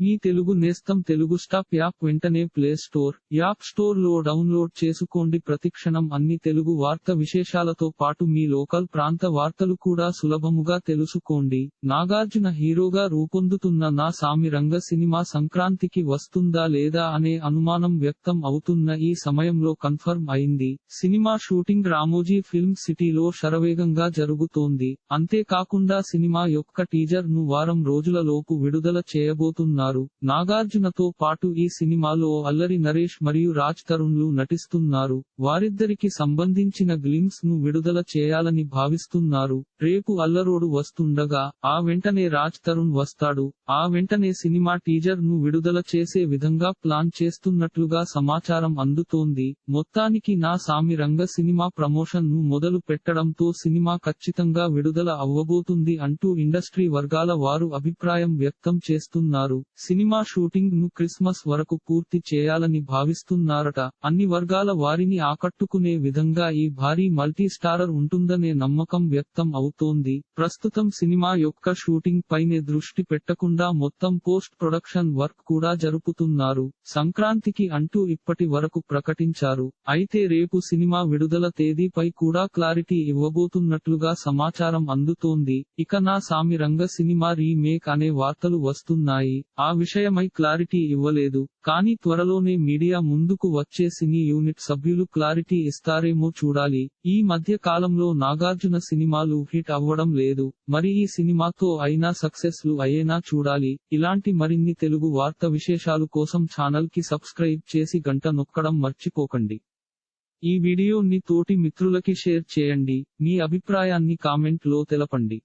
మీ తెలుగు నేస్తం Telugu stop app వెంటనే play store app స్టోర్లో డౌన్లోడ్ చేసుకోండి. ప్రతిక్షణం అన్ని తెలుగు వార్త విశేషాలతో పాటు మీ లోకల్ ప్రాంత వార్తలు కూడా సులభముగా తెలుసుకోండి. నాగార్జున హీరోగా రూపొందుతున్న నా సామిరంగ సినిమా సంక్రాంతికి వస్తుందా లేదా అనే అనుమానం వ్యక్తం అవుతున్న ఈ సమయంలో కన్ఫర్మ్ అయింది. సినిమా షూటింగ్ రామోజీ ఫిల్మ్ సిటీలో శరవేగంగా జరుగుతోంది. అంతేకాకుండా సినిమా యొక్క టీజర్ను వారం రోజులలోపు విడుదల చేయబోతున్నారు. నాగార్జునతో పాటు ఈ సినిమాలో అల్లరి నరేష్ మరియు రాజ్ తరుణ్లు నటిస్తున్నారు. వారిద్దరికి సంబంధించిన గ్లిమ్స్ను విడుదల చేయాలని భావిస్తున్నారు. రేపు అల్లరోడు వస్తుండగా ఆ వెంటనే రాజ్ తరుణ్ వస్తాడు. ఆ వెంటనే సినిమా టీజర్ను విడుదల చేసే విధంగా ప్లాన్ చేస్తున్నట్లుగా సమాచారం అందుతోంది. మొత్తానికి నా సామి రంగ సినిమా ప్రమోషన్ను మొదలు పెట్టడంతో సినిమా ఖచ్చితంగా విడుదల అవ్వబోతుంది అంటూ ఇండస్ట్రీ వర్గాల వారు అభిప్రాయం వ్యక్తం చేస్తున్నారు. సినిమా షూటింగ్ను క్రిస్మస్ వరకు పూర్తి చేయాలని భావిస్తున్నారట. అన్ని వర్గాల వారిని ఆకట్టుకునే విధంగా ఈ భారీ మల్టీ స్టారర్ ఉంటుందనే నమ్మకం వ్యక్తం అవుతోంది. ప్రస్తుతం సినిమా యొక్క షూటింగ్ పైనే దృష్టి పెట్టకుండా మొత్తం పోస్ట్ ప్రొడక్షన్ వర్క్ కూడా జరుపుతున్నారు. సంక్రాంతికి అంటూ ఇప్పటి వరకు ప్రకటించారు. అయితే రేపు సినిమా విడుదల తేదీపై కూడా క్లారిటీ ఇవ్వబోతున్నట్లుగా సమాచారం అందుతోంది. ఇక నా సామి రంగ సినిమా రీమేక్ అనే వార్తలు వస్తున్నాయి. ఆ విషయమై క్లారిటీ ఇవ్వలేదు కానీ త్వరలోనే మీడియా ముందుకు వచ్చే సినీ యూనిట్ సభ్యులు క్లారిటీ ఇస్తారేమో చూడాలి. ఈ మధ్య కాలంలో నాగార్జున సినిమాలు హిట్ అవ్వడం లేదు మరి ఈ సినిమాతో అయినా సక్సెస్లు అయ్యేనా చూడాలి. ఇలాంటి మరిన్ని తెలుగు వార్త విశేషాలు కోసం ఛానల్కి సబ్స్క్రైబ్ చేసి గంట నొక్కడం మర్చిపోకండి. ఈ వీడియోని తోటి మిత్రులకి షేర్ చేయండి మీ అభిప్రాయాన్ని కామెంట్లో తెలపండి.